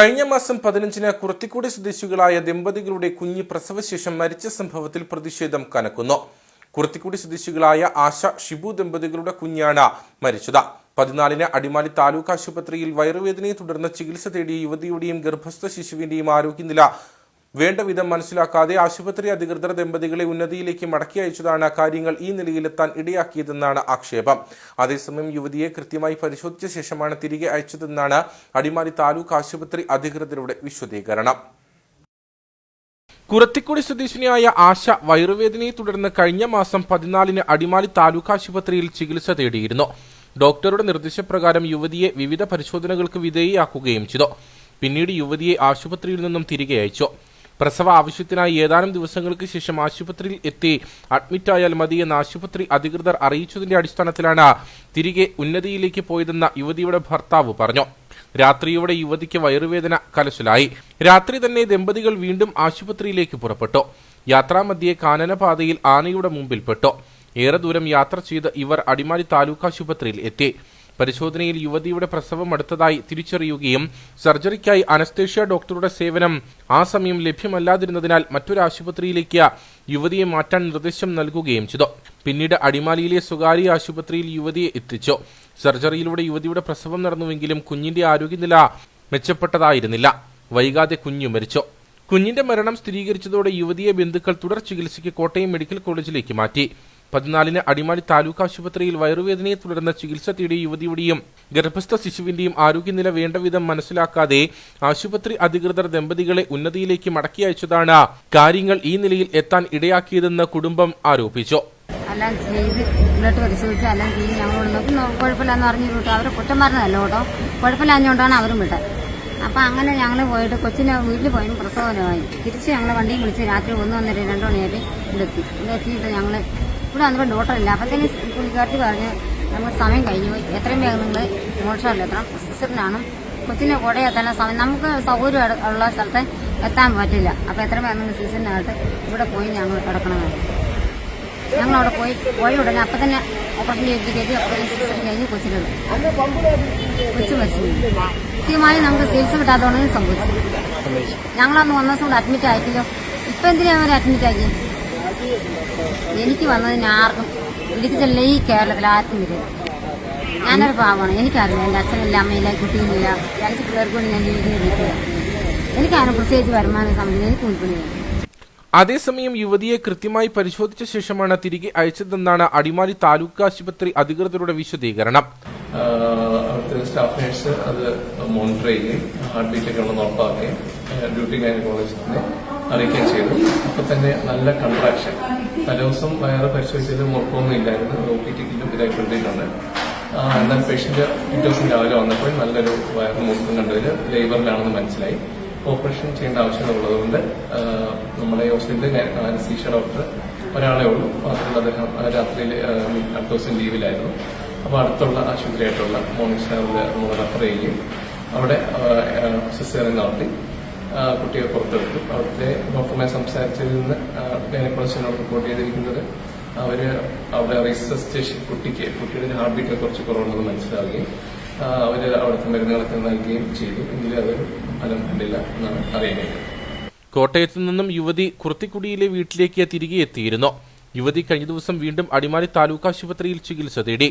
കഴിഞ്ഞ മാസം പതിനഞ്ചിന് കുറത്തിക്കൂടി സ്വദേശികളായ ദമ്പതികളുടെ കുഞ്ഞ് പ്രസവശേഷം മരിച്ച സംഭവത്തിൽ പ്രതിഷേധം കനക്കുന്നു. കുറത്തിക്കൂടി സ്വദേശികളായ ആശ ഷിബു ദമ്പതികളുടെ കുഞ്ഞാണ് മരിച്ചത്. പതിനാലിന് അടിമാലി താലൂക്ക് ആശുപത്രിയിൽ വയറുവേദനയെ തുടർന്ന് ചികിത്സ തേടിയ യുവതിയുടെയും ഗർഭസ്ഥ ശിശുവിന്റെയും ആരോഗ്യനില വേണ്ട വിധം മനസ്സിലാക്കാതെ ആശുപത്രി അധികൃതർ ദമ്പതികളെ ഉന്നതിയിലേക്ക് മടക്കി അയച്ചതാണ് കാര്യങ്ങൾ ഈ നിലയിലെത്താൻ ഇടയാക്കിയതെന്നാണ് ആക്ഷേപം. അതേസമയം യുവതിയെ കൃത്യമായി പരിശോധിച്ച ശേഷമാണ് തിരികെ അയച്ചതെന്നാണ് അടിമാലി താലൂക്ക് ആശുപത്രി അധികൃതരുടെ വിശദീകരണം. കുറത്തിക്കുടി സ്വദേശിനിയായ ആശ വയറുവേദനയെ തുടർന്ന് കഴിഞ്ഞ മാസം പതിനാലിന് അടിമാലി താലൂക്ക് ആശുപത്രിയിൽ ചികിത്സ തേടിയിരുന്നു. ഡോക്ടറുടെ നിർദ്ദേശപ്രകാരം യുവതിയെ വിവിധ പരിശോധനകൾക്ക് വിധേയയാക്കുകയും ചെയ്തു. പിന്നീട് യുവതിയെ ആശുപത്രിയിൽ നിന്നും തിരികെ അയച്ചു. പ്രസവ ആവശ്യത്തിനായി ഏതാനും ദിവസങ്ങൾക്ക് ശേഷം ആശുപത്രിയിൽ എത്തി. അഡ്മിറ്റായാൽ മതിയെന്ന് ആശുപത്രി അധികൃതർ അറിയിച്ചതിന്റെ അടിസ്ഥാനത്തിലാണ് തിരികെ ഉന്നതിയിലേക്ക് പോയതെന്ന യുവതിയുടെ ഭർത്താവ് പറഞ്ഞു. രാത്രിയോടെ യുവതിക്ക് വയറുവേദന കലശലായി. രാത്രി തന്നെ ദമ്പതികൾ വീണ്ടും ആശുപത്രിയിലേക്ക് പുറപ്പെട്ടു. യാത്രാമധ്യേ കാനനപാതയിൽ ആനയുടെ മുമ്പിൽപ്പെട്ടു. ഏറെ ദൂരം യാത്ര ചെയ്ത് ഇവർ അടിമാലി താലൂക്ക് ആശുപത്രിയിൽ എത്തി. പരിശോധനയിൽ യുവതിയുടെ പ്രസവം അടുത്തതായി തിരിച്ചറിയുകയും സർജറിക്കായി അനസ്തേഷ്യ ഡോക്ടറുടെ സേവനം ആ സമയം ലഭ്യമല്ലാതിരുന്നതിനാൽ മറ്റൊരു ആശുപത്രിയിലേക്ക് യുവതിയെ മാറ്റാൻ നിർദ്ദേശം നൽകുകയും ചെയ്തു. പിന്നീട് അടിമാലിയിലെ സ്വകാര്യ ആശുപത്രിയിൽ യുവതിയെ എത്തിച്ചു. സർജറിയിലൂടെ യുവതിയുടെ പ്രസവം നടന്നുവെങ്കിലും കുഞ്ഞിന്റെ ആരോഗ്യനില മെച്ചപ്പെട്ടതായിരുന്നില്ല. വൈകാതെ കുഞ്ഞു മരിച്ചു. കുഞ്ഞിന്റെ മരണം സ്ഥിരീകരിച്ചതോടെ യുവതിയെ ബന്ധുക്കൾ തുടർ ചികിത്സയ്ക്ക് കോട്ടയം മെഡിക്കൽ കോളേജിലേക്ക് മാറ്റി. പതിനാലിന് അടിമാലി താലൂക്ക് ആശുപത്രിയിൽ വയറുവേദനയെ തുടർന്ന് ചികിത്സ തേടിയ യുവതിയുടെയും ഗർഭസ്ഥ ശിശുവിന്റെയും ആരോഗ്യനില വേണ്ടവിധം മനസ്സിലാക്കാതെ ആശുപത്രി അധികൃതർ ദമ്പതികളെ ഉന്നതിയിലേക്ക് മടക്കി അയച്ചതാണ് കാര്യങ്ങൾ ഈ നിലയിൽ എത്താൻ ഇടയാക്കിയതെന്ന് കുടുംബം ആരോപിച്ചു. എല്ലാം പറഞ്ഞു അവർ കുറ്റം അവരും അപ്പം അങ്ങനെ ഞങ്ങൾ പോയിട്ട് കൊച്ചിനെ വീട്ടിൽ പോയി പ്രസവനമായി. തിരിച്ച് ഞങ്ങൾ വണ്ടിയും വിളിച്ച് രാത്രി ഒന്ന് ഒന്നര രണ്ട് മണിയായിട്ട് ഇവിടെ എത്തി ഇവിടെ എത്തിയിട്ട് ഞങ്ങൾ ഇവിടെ വന്നപ്പോൾ ഡോക്ടറില്ല അപ്പോഴത്തേന് പുള്ളിക്കാരത്തി പറഞ്ഞ് നമുക്ക് സമയം കഴിഞ്ഞു. എത്രയും വേഗം നിങ്ങൾ മോഷമല്ല എത്ര സിസ്റ്ററിനാണ് കൊച്ചിനെ എത്താനുള്ള സമയം. നമുക്ക് സൗകര്യം ഉള്ള- സ്ഥലത്ത് എത്താൻ പറ്റില്ല. അപ്പോൾ എത്രയും വേഗം നിങ്ങൾ സിസ്റ്ററിനകത്ത് ഇവിടെ പോയി ഞങ്ങൾ കിടക്കണമായിരുന്നു ഞങ്ങൾ അവിടെ പോയി പോയി ഉടനെ അപ്പം തന്നെ ഓപ്പറേഷൻ ചെയ്ത് അപ്പം തന്നെ ചികിത്സ കഴിഞ്ഞ് കൊച്ചിനുണ്ട് കൊച്ചു മരിച്ചു. കൃത്യമായി നമുക്ക് ചികിത്സ കിട്ടാത്തതുകൊണ്ട് സംഭവിച്ചു. ഞങ്ങളന്ന് വന്ന ദിവസം കൂടെ അഡ്മിറ്റ് ആയിട്ടില്ലോ. ഇപ്പം എന്തിനാണ് അവർ അഡ്മിറ്റ് ആക്കി എനിക്ക് വന്നതിന് ആർക്കും ഇടുക്കിച്ചല്ല ഈ കേരളത്തിൽ ആർക്കും വരും ഞാനൊരു പാവമാണ്. എനിക്കറിയില്ല. എന്റെ അച്ഛനില്ല അമ്മയില്ല കുട്ടിയില്ല. രണ്ട് പിള്ളേർക്ക് കൊണ്ട് ഞാൻ ജീവിക്കുന്നില്ല എനിക്കാണ് പ്രത്യേകിച്ച് വരുമാനം സംബന്ധിച്ച് എനിക്ക് മുൻപിൽ അതേസമയം യുവതിയെ കൃത്യമായി പരിശോധിച്ച ശേഷമാണ് തിരികെ അയച്ചതെന്നാണ് അടിമാലി താലൂക്ക് ആശുപത്രി അധികൃതരുടെ വിശദീകരണം. അവിടുത്തെ സ്റ്റാഫ് നേഴ്സ് അത് മോണിറ്റർ ചെയ്യുകയും ഹാർട്ട് ബീറ്റ് ഒക്കെ ഉണ്ടെന്ന് ഉറപ്പാക്കുകയും ഡ്യൂട്ടി ഗൈനക്കോളജിസ്റ്റിനെ അറിയിക്കുകയും ചെയ്തു. അപ്പൊ തന്നെ നല്ല കൺട്രാക്ഷൻ തലേദിവസം വയറ് പരിശോധിച്ചത് മുറക്കൊന്നും ഇല്ലായിരുന്നു. ഒ പി ടിക്കിലും ഇതായി ആഹ് എന്നാൽ പേഷ്യന്റ് പിറ്റേ ദിവസം രാവിലെ വന്നപ്പോൾ നല്ലൊരു വയറ് മുറുക്കം കണ്ടതിൽ ലേബറിലാണെന്ന് മനസ്സിലായി. ഓപ്പറേഷൻ ചെയ്യേണ്ട ആവശ്യമുള്ളതുകൊണ്ട് നമ്മുടെ ഹോസ്പിറ്റലിലെ സീഷ ഡോക്ടർ ഒരാളെ ഉള്ളൂ. അതുകൊണ്ട് അദ്ദേഹം രാത്രിയിൽ അടുത്ത ദിവസം ലീവിലായിരുന്നു. അപ്പോൾ അടുത്തുള്ള ആശുപത്രിയായിട്ടുള്ള മോർണിംഗ് സ്റ്റാറിൽ നമ്മൾ റെഫർ ചെയ്യുകയും അവിടെ സിസ്റ്ററിനെ നടത്തി. കുട്ടിയെ പുറത്തെടുത്തു അവിടുത്തെ ഡോക്ടറുമായി സംസാരിച്ചതിൽ നിന്ന് ഗൈനക്കോളജിനോട് റിപ്പോർട്ട് ചെയ്തിരിക്കുന്നത് അവർ അവിടെ റിസസ്റ്റേഷൻ കുട്ടിക്ക് കുട്ടിയുടെ ഹാർട്ട് ബീറ്റ് കുറച്ച് കുറവുണ്ടെന്ന് മനസ്സിലാവുകയും അവർ അവിടുത്തെ മരുന്നുകളൊക്കെ നൽകുകയും ചെയ്തു. എങ്കിലും അതൊരു ഫലം കണ്ടില്ല എന്നാണ് അറിയാൻ കഴിഞ്ഞത് കോട്ടയത്തു നിന്നും യുവതി കുർത്തിക്കുടിയിലെ വീട്ടിലേക്ക് തിരികെ എത്തിയിരുന്നു. യുവതി കഴിഞ്ഞ ദിവസം വീണ്ടും അടിമാലി താലൂക്ക് ആശുപത്രിയിൽ ചികിത്സ തേടി.